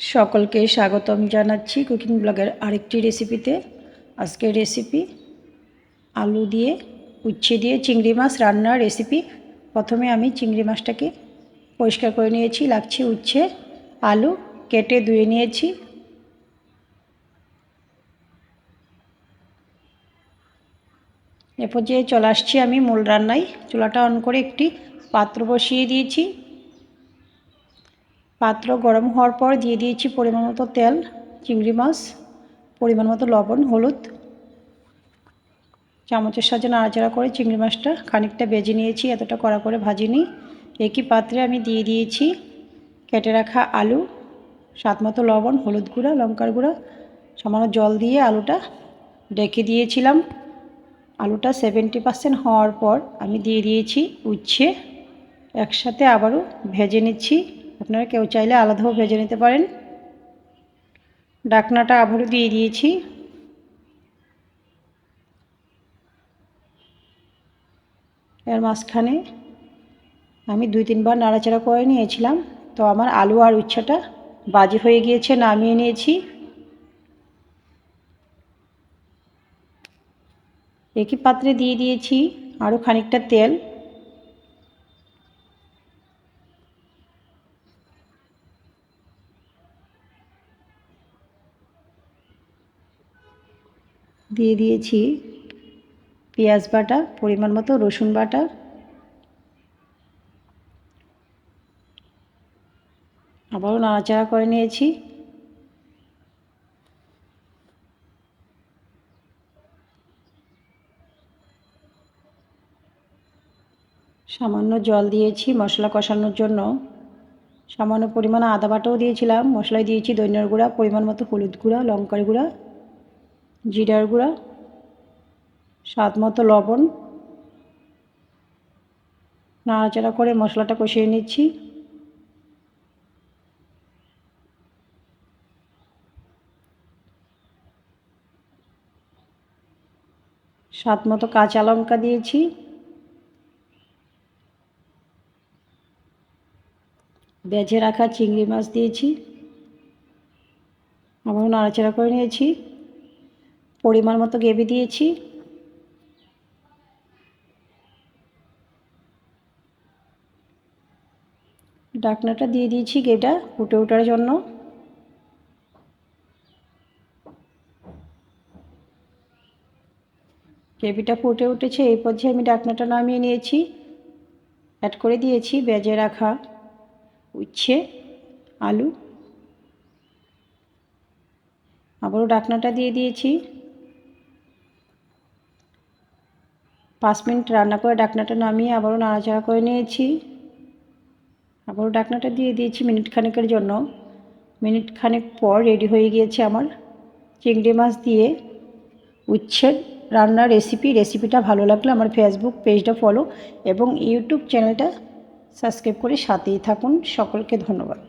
সকলকে স্বাগতম জানাচ্ছি কুকিং ব্লগের আরেকটি রেসিপিতে। আজকের রেসিপি আলু দিয়ে উচ্ছে দিয়ে চিংড়ি মাছ রান্নার রেসিপি। প্রথমে আমি চিংড়ি মাছটাকে পরিষ্কার করে নিয়েছি, লাগছে উচ্ছে, আলু কেটে ধুয়ে নিয়েছি। এরপর যে চলে আসছি আমি মূল রান্নায়। চুলাটা অন করে একটি পাত্র বসিয়ে দিয়েছি। পাত্র গরম হওয়ার পর দিয়ে দিয়েছি পরিমাণ মতো তেল, চিংড়ি মাছ, পরিমাণ মতো লবণ, হলুদ। চামচের সাহায্যে নাড়াচাড়া করে চিংড়ি মাছটা খানিকটা বেজে নিয়েছি, এতটা কড়া করে ভাজিনি। একই পাত্রে আমি দিয়ে দিয়েছি কেটে রাখা আলু, স্বাদ মতো লবণ, হলুদ গুঁড়া, লঙ্কার গুঁড়া, সামান্য জল দিয়ে আলুটা ডেকে দিয়েছিলাম। আলুটা সেভেন্টি পার্সেন্ট হওয়ার পর আমি দিয়ে দিয়েছি উচ্ছে, একসাথে আবারও ভেজে নিচ্ছি। আপনারা কেউ চাইলে আলাদাও ভেজে নিতে পারেন। ডাকনাটা আবারও দিয়ে দিয়েছি। এর মাঝখানে আমি দুই তিনবার নাড়াচাড়া করে নিয়েছিলাম। তো আমার আলু আর উচ্ছেটা বাজি হয়ে গিয়েছে, নামিয়ে নিয়েছি। একই পাত্রে দিয়ে দিয়েছি আরও খানিকটা তেল। দিয়ে দিয়েছি পেঁয়াজ বাটা, পরিমাণ মতো রসুন বাটা। আবারও নাড়াচাড়া করে নিয়েছি। সামান্য জল দিয়েছি মশলা কষানোর জন্য। সামান্য পরিমাণে আদা বাটাও দিয়েছিলাম। মশলায় দিয়েছি দৈন্যর গুঁড়া, পরিমাণ মতো হলুদ গুঁড়া, লঙ্কার গুঁড়া। জিরার গুঁড়া, স্বাদ মতো লবণ, নাড়াচাড়া করে মশলাটা কষিয়ে নিচ্ছি। স্বাদ মতো কাঁচা লঙ্কা দিয়েছি। বেজে রাখা চিংড়ি মাছ দিয়েছি। আবার নাড়াচাড়া করে নিয়েছি। পরিমাণ মতো গ্রেভি দিয়েছি। ডাকনাটা দিয়ে দিয়েছি গেটা ফুটে ওঠার জন্য। গ্রেভিটা ফুটে উঠেছে, এই পর্যায়ে আমি ডাকনাটা নামিয়ে নিয়েছি। অ্যাড করে দিয়েছি বেজে রাখা উচ্ছে, আলু। আবারও ডাকনাটা দিয়ে দিয়েছি। পাঁচ মিনিট রান্না করে ডাকনাটা নামিয়ে আবারও নাড়াচাড়া করে নিয়েছি। আবারও ডাকনাটা দিয়ে দিয়েছি মিনিট খানেকের জন্য। মিনিট খানেক পর রেডি হয়ে গিয়েছে আমার চিংড়ি মাছ দিয়ে। উচ্ছের রান্নার রেসিপি, রেসিপিটা ভালো লাগলে আমার ফেসবুক পেজটা ফলো এবং ইউটিউব চ্যানেলটা সাবস্ক্রাইব করে সাথেই থাকুন। সকলকে ধন্যবাদ।